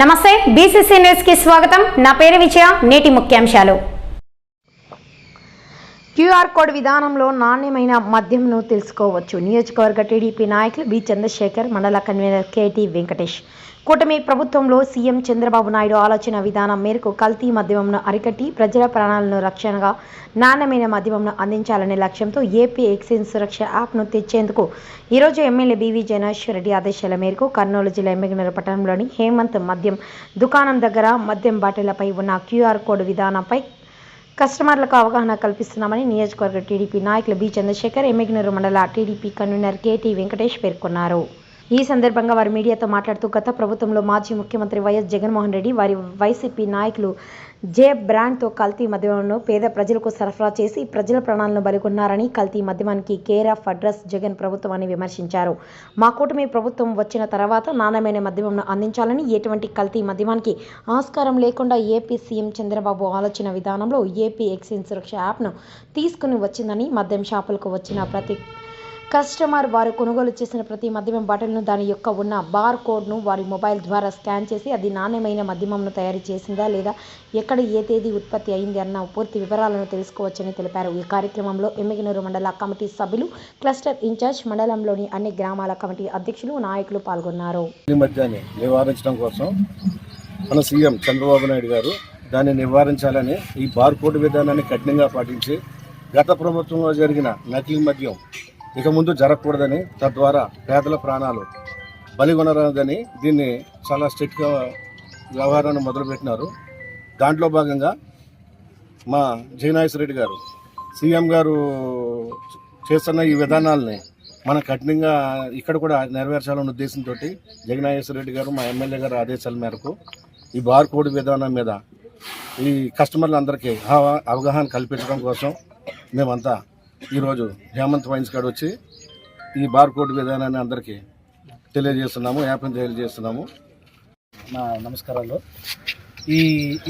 నమస్తే బీసీసీ న్యూస్కి స్వాగతం. నా పేరు విజయ నేటి ముఖ్యాంశాలు. క్యూఆర్ కోడ్ విధానంలో నాణ్యమైన మద్యంను తెలుసుకోవచ్చు. నియోజకవర్గ టీడీపీ నాయకులు బి చంద్రశేఖర్ మండల కన్వీనర్ కేటీ వెంకటేష్. కూటమి ప్రభుత్వంలో సీఎం చంద్రబాబు నాయుడు ఆలోచన విధానం మేరకు కల్తీ మద్యమంను అరికట్టి ప్రజల ప్రాణాలను రక్షణగా నాణ్యమైన మద్యమంను అందించాలనే లక్ష్యంతో ఏపీ ఎక్సైజ్ సురక్ష యాప్ను తెచ్చేందుకు ఈరోజు ఎమ్మెల్యే బీవీ జనేశ్వర రెడ్డి ఆదేశాల మేరకు కర్నూలు జిల్లా ఎమ్మెగనూరు పట్టణంలోని హేమంత్ మద్యం దుకాణం దగ్గర మద్యం బాటిళ్ళపై ఉన్న క్యూఆర్ కోడ్ విధానంపై కస్టమర్లకు అవగాహన కల్పిస్తున్నామని నియోజకవర్గ టీడీపీ నాయకులు బి చంద్రశేఖర్ ఎమ్మిగినూరు మండల టీడీపీ కన్వీనర్ కేటీ వెంకటేష్ పేర్కొన్నారు. ఈ సందర్భంగా వారు మీడియాతో మాట్లాడుతూ గత ప్రభుత్వంలో మాజీ ముఖ్యమంత్రి వైఎస్ జగన్మోహన్ రెడ్డి వారి వైసీపీ నాయకులు జే బ్రాండ్తో కల్తీ మద్యమంను పేద ప్రజలకు సరఫరా చేసి ప్రజల ప్రాణాలను బలిగొన్నారని కల్తీ మద్యమానికి కేర్ ఆఫ్ అడ్రస్ జగన్ ప్రభుత్వం అని విమర్శించారు. మా కూటమి ప్రభుత్వం వచ్చిన తర్వాత నాణ్యమైన మద్యమంను అందించాలని ఎటువంటి కల్తీ మద్యమానికి ఆస్కారం లేకుండా ఏపీ సీఎం చంద్రబాబు ఆలోచన విధానంలో ఏపీ ఎక్సైజ్ సురక్ష యాప్ను తీసుకుని వచ్చిందని మద్యం షాపులకు వచ్చిన ప్రతి కస్టమర్ వారు కొనుగోలు చేసిన ప్రతి మద్యమం బాటిల్ను దాని యొక్క ఉన్న బార్ కోడ్ను వారి మొబైల్ ద్వారా స్కాన్ చేసి అది నాణ్యమైన మద్యమంను తయారు చేసిందా లేదా ఎక్కడ ఏ తేదీ ఉత్పత్తి అయింది అన్న పూర్తి వివరాలను తెలుసుకోవచ్చని తెలిపారు. ఈ కార్యక్రమంలో ఎమ్మిగినూరు మండల కమిటీ సభ్యులు క్లస్టర్ ఇన్ఛార్జ్ మండలంలోని అన్ని గ్రామాల కమిటీ అధ్యక్షులు నాయకులు పాల్గొన్నారు. ఈ నివారించడం కోసం మన సీఎం చంద్రబాబు నాయుడు గారు దాన్ని నివారించాలని ఈ బార్కోడ్ విధానాన్ని కఠినంగా పాటించి గత ప్రభుత్వంలో జరిగిన నకిలీ మద్యం ఇక ముందు జరగకూడదని తద్వారా పేదల ప్రాణాలు బలిగొనరాదని దీన్ని చాలా స్ట్రిక్ట్గా వ్యవహారాన్ని మొదలుపెట్టినారు. దాంట్లో భాగంగా మా జయనాయస్ రెడ్డి గారు సీఎం గారు చేస్తున్న ఈ విధానాలని మనం కఠినంగా ఇక్కడ కూడా నెరవేర్చాలన్న ఉద్దేశంతో జగనాయేశ్వర రెడ్డి గారు మా ఎమ్మెల్యే గారు ఆదేశాల మేరకు ఈ బార్ కోడ్ విధానం మీద ఈ కస్టమర్లందరికీ అవ- అవగాహన కల్పించడం కోసం మేమంతా ఈరోజు హేమంత్ వైన్స్ కాడ వచ్చి ఈ బార్ కోడ్ విధానాన్ని అందరికీ తెలియజేస్తున్నాము యాప్ని తెలియజేస్తున్నాము. నా నమస్కారాలు. ఈ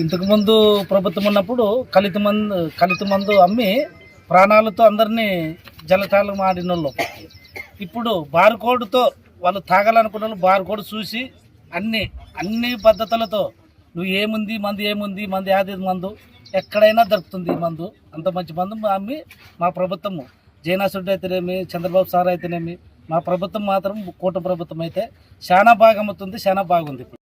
ఇంతకుముందు ప్రభుత్వం ఉన్నప్పుడు కలిత మందు కలిత మందు అమ్మి ప్రాణాలతో అందరినీ జలతాల మాడిన వాళ్ళు ఇప్పుడు బార్ కోడ్తో వాళ్ళు తాగాలనుకున్న వాళ్ళు బార్ కోడ్ చూసి అన్ని అన్ని పద్ధతులతో నువ్వు ఏముంది మంది ఏముంది మంది యాది మందు ఎక్కడైనా దొరుకుతుంది ఈ మందు. అంత మంచి మందు అమ్మి మా ప్రభుత్వము జయనాసుడు అయితేనేమి చంద్రబాబు సార్ అయితేనేమి మా ప్రభుత్వం మాత్రం కూట ప్రభుత్వం అయితే చాలా బాగా అమ్ముతుంది చాలా బాగుంది ఇప్పుడు.